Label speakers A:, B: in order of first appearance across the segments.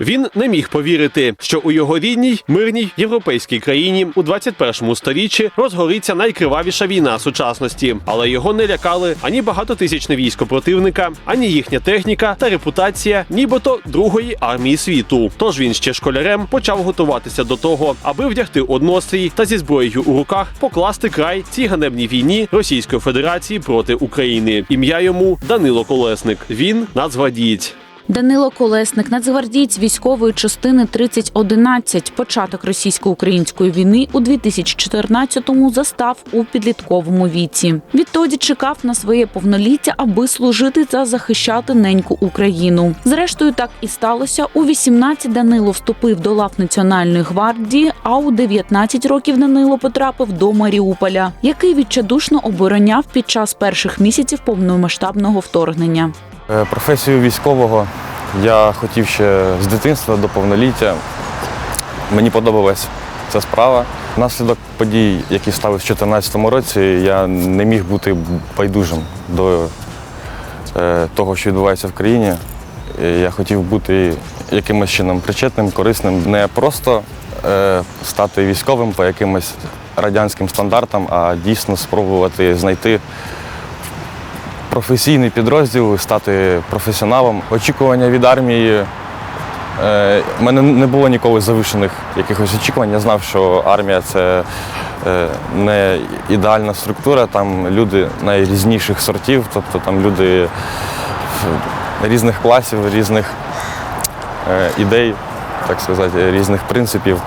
A: Він не міг повірити, що у його рідній мирній європейській країні у 21 сторіччі розгориться найкривавіша війна сучасності, але його не лякали ані багатотисячне військо противника, ані їхня техніка та репутація, нібито другої армії світу. Тож він ще школярем почав готуватися до того, аби вдягти однострій та зі зброєю у руках покласти край цій ганебній війні Російської Федерації проти України. Ім'я йому Данило Колесник. Він нацгвардієць.
B: Данило Колесник, нацгвардієць військової частини 3011. Початок російсько-української війни у 2014-му застав у підлітковому віці. Відтоді чекав на своє повноліття, аби служити та захищати неньку Україну. Зрештою, так і сталося. У 18 Данило вступив до лав Національної гвардії, а у 19 років Данило потрапив до Маріуполя, який відчайдушно обороняв під час перших місяців повномасштабного вторгнення.
C: Е, Професію військового я хотів ще з дитинства до повноліття. Мені подобалась ця справа. Внаслідок подій, які стали в 2014 році, я не міг бути байдужим до е, того, що відбувається в країні. Я хотів бути якимось чином причетним, корисним, не просто е, стати військовим по якимось радянським стандартам, а дійсно спробувати знайти професійний підрозділ, стати професіоналом. Очікування від армії. е, У мене не було ніколи завищених якихось очікувань. Я знав, що армія це е, не ідеальна структура, там люди найрізніших сортів, тобто там люди е, різних класів, різних е, ідей, так сказати, різних принципів.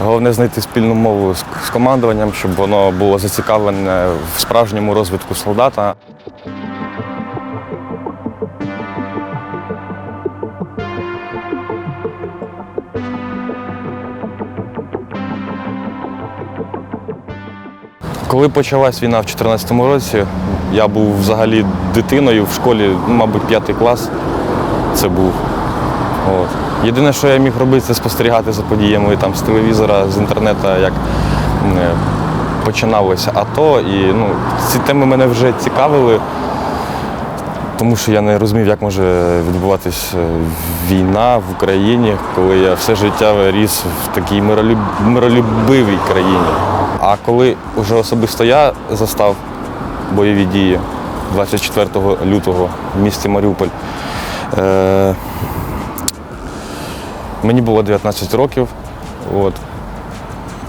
C: Головне знайти спільну мову з, командуванням, щоб воно було зацікавлене в справжньому розвитку солдата. Коли почалась війна в 2014 році, я був взагалі дитиною в школі, мабуть, п'ятий клас це був. От. Єдине, що я міг робити, це спостерігати за подіями там, з телевізора, з інтернету, як е, починалося АТО. І ну, ці теми мене вже цікавили, тому що я не розумів, як може відбуватись е, війна в Україні, коли я все життя ріс в такій миролюб... миролюбивій країні. А коли вже особисто я застав бойові дії 24 лютого в місті Маріуполь, е- Мені було 19 років. От.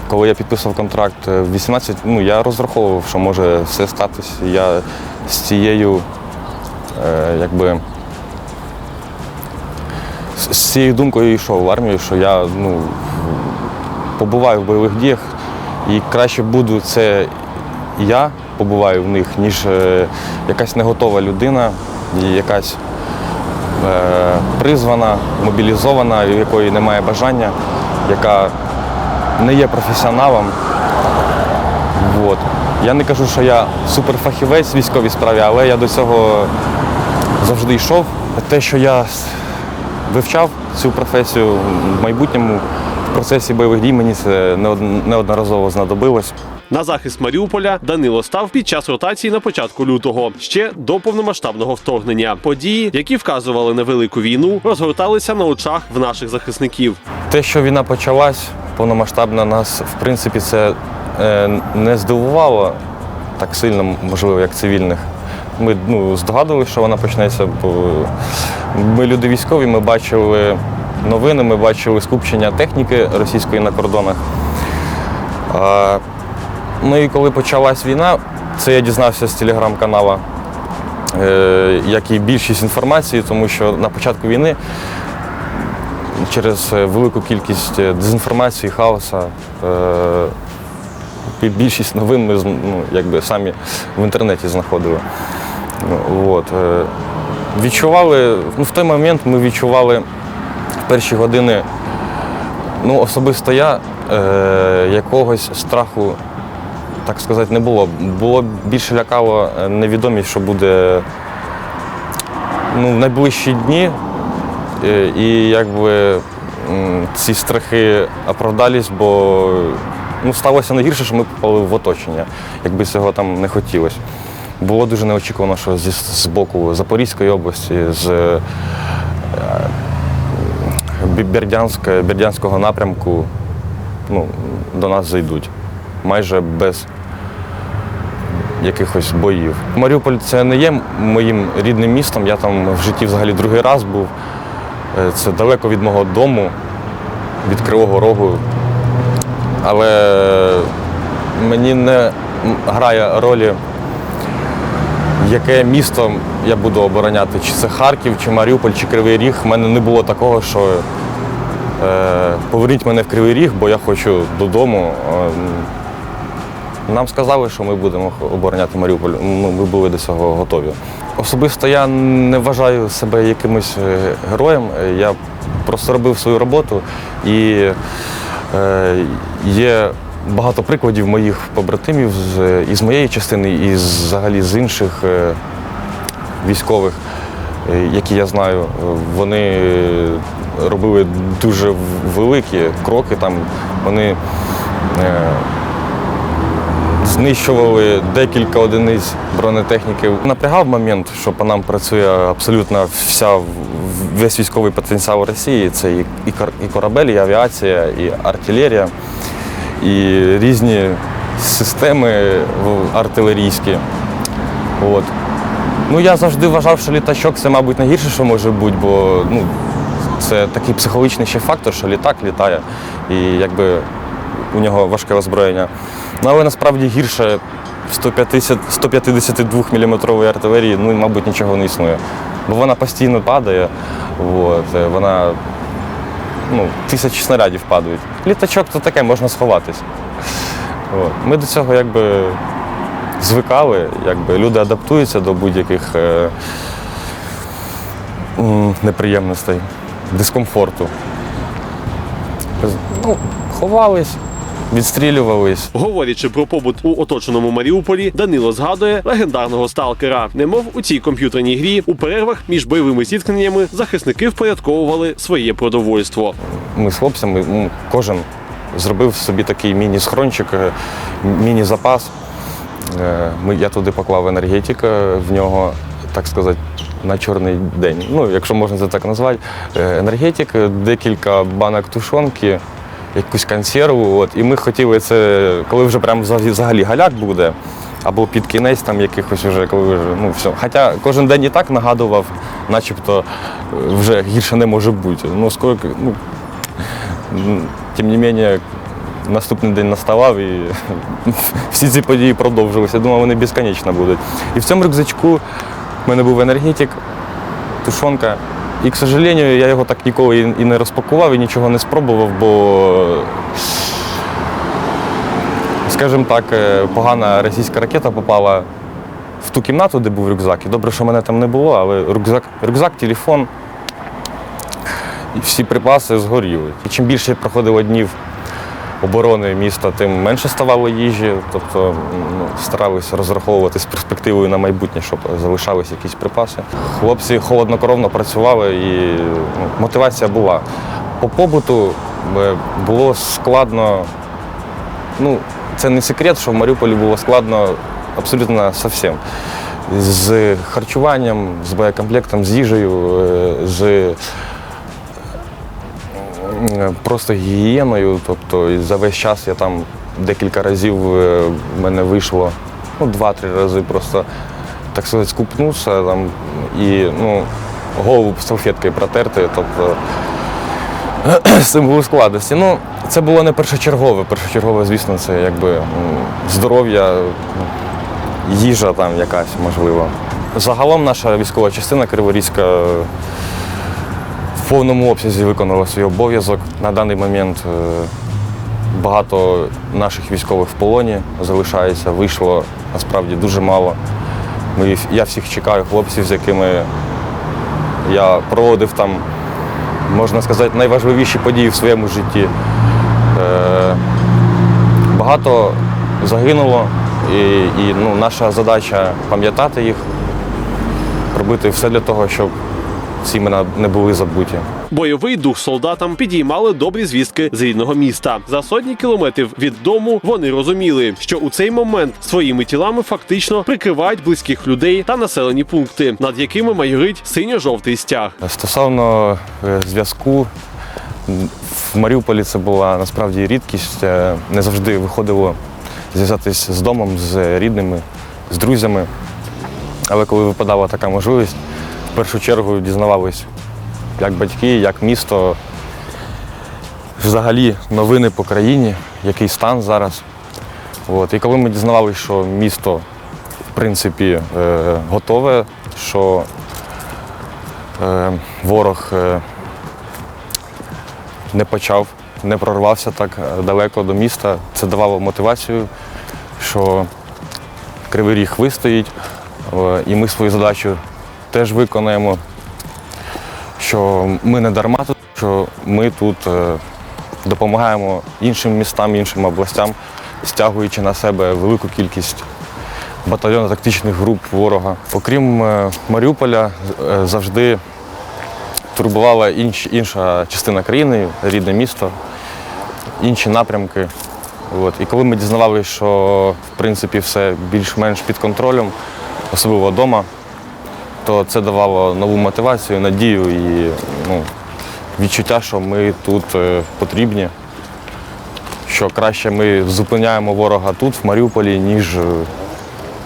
C: Коли я підписував контракт е, в 18, ну, я розраховував, що може все статись. Я з цією, е, якби, з цією думкою йшов в армію, що я ну, побуваю в бойових діях і краще буду це я побуваю в них, ніж е, якась неготова людина, і якась призвана, мобілізована, у якої немає бажання, яка не є професіоналом. От. Я не кажу, що я суперфахівець в військовій справі, але я до цього завжди йшов. Те, що я вивчав цю професію в майбутньому в процесі бойових дій, мені це неодноразово знадобилось.
A: На захист Маріуполя Данило став під час ротації на початку лютого, ще до повномасштабного вторгнення. Події, які вказували на велику війну, розгорталися на очах в наших захисників.
C: Те, що війна почалась повномасштабна, нас в принципі це е, не здивувало так сильно, можливо, як цивільних. Ми ну, здогадувалися, що вона почнеться, бо ми люди військові, ми бачили новини, ми бачили скупчення техніки російської на кордонах. Ну і коли почалась війна, це я дізнався з телеграм-канала, е, як і більшість інформації, тому що на початку війни через е, велику кількість е, дезінформації, хаоса. Більшість новин ми ну, якби самі в інтернеті знаходили. Ну, От. Відчували, ну, в той момент ми відчували в перші години, ну, особисто я, е, якогось страху, так сказати, не було. Було більше лякало е, невідомість, що буде ну, в найближчі дні. Е, І якби ці страхи оправдались, бо ну, сталося найгірше, що ми попали в оточення, якби цього там не хотілося. Було дуже неочікувано, що зі з боку Запорізької області, з е, Бердянського напрямку ну, до нас зайдуть. Майже без якихось боїв. Маріуполь це не є моїм рідним містом. Я там в житті взагалі другий раз був. Е, Це далеко від мого дому, від Кривого Рогу. Але мені не грає ролі, яке місто я буду обороняти, чи це Харків, чи Маріуполь, чи Кривий Ріг. У мене не було такого, що е, поверніть мене в Кривий Ріг, бо я хочу додому. Нам сказали, що ми будемо обороняти Маріуполь. Ну, ми були до цього готові. Особисто я не вважаю себе якимось е, героєм. Я просто робив свою роботу і е, є багато прикладів моїх побратимів із моєї частини, і взагалі з інших е, військових, які я знаю. Вони робили дуже великі кроки. Там вони знищували декілька одиниць бронетехніки. Напрягав момент, що по нам працює абсолютно вся весь військовий потенціал Росії. Це і, і корабель, і авіація, і артилерія, і різні системи артилерійські. От. Ну, я завжди вважав, що літачок це, мабуть, найгірше, що може бути, бо ну, це такий психологічний ще фактор, що літак літає, і якби у нього важке озброєння. Ну, але насправді гірше 150, 152 мм артилерії, ну, мабуть, нічого не існує. Бо вона постійно падає, от, е, вона ну, тисячі снарядів падають. Літачок то таке, можна сховатись. От. Ми до цього якби звикали, якби люди адаптуються до будь-яких е, неприємностей, дискомфорту. Ну, ховались, відстрілювались.
A: Говорячи про побут у оточеному Маріуполі, Данило згадує легендарного сталкера. Немов у цій комп'ютерній грі у перервах між бойовими зіткненнями захисники впорядковували своє продовольство.
C: Ми з хлопцями, кожен зробив собі такий міні-схрончик, е, міні-запас. Е, Ми, я туди поклав енергетик е, в нього, так сказати, на чорний день. Ну, якщо можна це так назвати. Енергетик, декілька банок тушонки, якусь консерву. От. І ми хотіли це, коли вже прям взагалі- галяк буде, або під кінець там якихось вже, коли вже, ну все. Хоча кожен день і так нагадував, начебто е, вже гірше не може бути. Ну, скільки, ну, Тим не менше, наступний день наставав і всі ці події продовжилися. Я думав, вони безконечно будуть. І в цьому рюкзачку в мене був енергетик, тушонка. І, к сожалению, я його так ніколи і не розпакував і нічого не спробував, бо, скажімо так, е, погана російська ракета попала в ту кімнату, де був рюкзак. І добре, що мене там не було, але рюкзак, рюкзак телефон, і всі припаси згоріли. І чим більше проходило днів оборони міста, тим менше ставало їжі. Тобто ну, старалися розраховувати з перспективою на майбутнє, щоб залишались якісь припаси. Хлопці холоднокровно працювали і ну, мотивація була. По побуту е, було складно. Ну, це не секрет, що в Маріуполі було складно абсолютно зовсім. З харчуванням, з боєкомплектом, з їжею, е, з просто гігієною. Тобто за весь час я там декілька разів е, в мене вийшло ну, два-три рази просто так сказати, скупнувся там, і ну, голову салфеткою протерти. Тобто з цим були складності. Ну, це було не першочергове. Першочергове, звісно, це якби здоров'я, їжа там якась можливо. Загалом наша військова частина Криворізька в повному обсязі виконала свій обов'язок. На даний момент е, багато наших військових в полоні залишається. Вийшло насправді дуже мало. Я всіх чекаю, хлопців, з якими я проводив там можна сказати, найважливіші події в своєму житті. Е, Багато загинуло, і, і ну, наша задача пам'ятати їх, робити все для того, щоб ці імена не були забуті.
A: Бойовий дух солдатам підіймали добрі звістки з рідного міста. За сотні кілометрів від дому вони розуміли, що у цей момент своїми тілами фактично прикривають близьких людей та населені пункти, над якими майорить синьо-жовтий стяг.
C: Стосовно е, зв'язку, В Маріуполі це була насправді рідкість. Е, Не завжди виходило зв'язатись з домом, з рідними, з друзями. Але коли випадала така можливість, першу чергу дізнавались, як батьки, як місто, взагалі новини по країні, який стан зараз. От. І коли ми дізнавалися, що місто в принципі е, готове, що е, ворог е, не почав, не прорвався так е, далеко до міста, це давало мотивацію, що Кривий Ріг вистоїть, е, і ми свою задачу теж виконаємо, що ми не дарма тут, що ми тут е, допомагаємо іншим містам, іншим областям, стягуючи на себе велику кількість батальйонно-тактичних груп ворога. Окрім е, Маріуполя, е, завжди турбувала інш, інша частина країни, рідне місто, інші напрямки. От. І коли ми дізнавалися, що в принципі все більш-менш під контролем, особливо вдома, то це давало нову мотивацію, надію і ну, відчуття, що ми тут е, потрібні, що краще ми зупиняємо ворога тут, в Маріуполі, ніж е,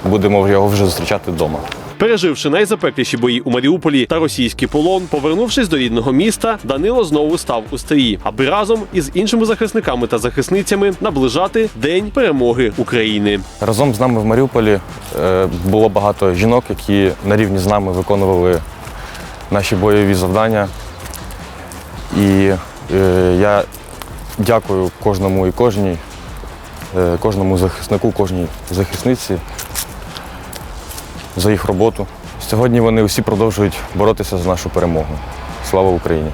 C: будемо його вже зустрічати вдома.
A: Переживши найзапекліші бої у Маріуполі та російський полон, повернувшись до рідного міста, Данило знову став у стрії, аби разом із іншими захисниками та захисницями наближати День перемоги України.
C: Разом з нами в Маріуполі е, було багато жінок, які на рівні з нами виконували наші бойові завдання. І е, я дякую кожному і кожній, е, кожному захиснику, кожній захисниці за їх роботу. Сьогодні вони усі продовжують боротися за нашу перемогу. Слава Україні!